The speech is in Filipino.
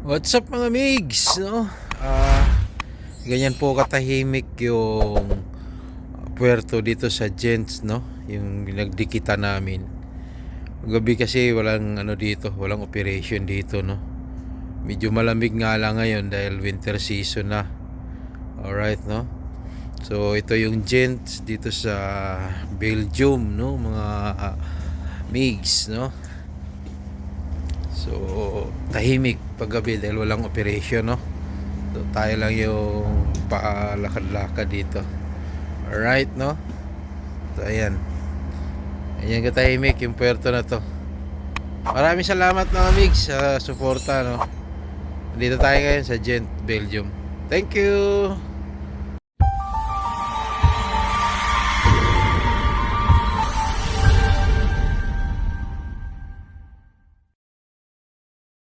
What's up mga migs, no? Ah, ganyan po katahimik yung puerto dito sa Gents, no? Yung nagdikita namin. Gabi kasi walang ano dito, walang operation dito, no? Medyo malamig nga lang ngayon dahil winter season na. Alright, no? So ito yung Gents dito sa Belgium, no? Mga ah, migs, no? So, tahimik paggabi dahil walang operation, no? So, tayo lang yung paalakad-lakad dito. Alright, no? So, ayan. Ayan katahimik yung puerto na to. Maraming salamat mga migs sa suporta, no? Dito tayo ngayon sa Gent, Belgium. Thank you!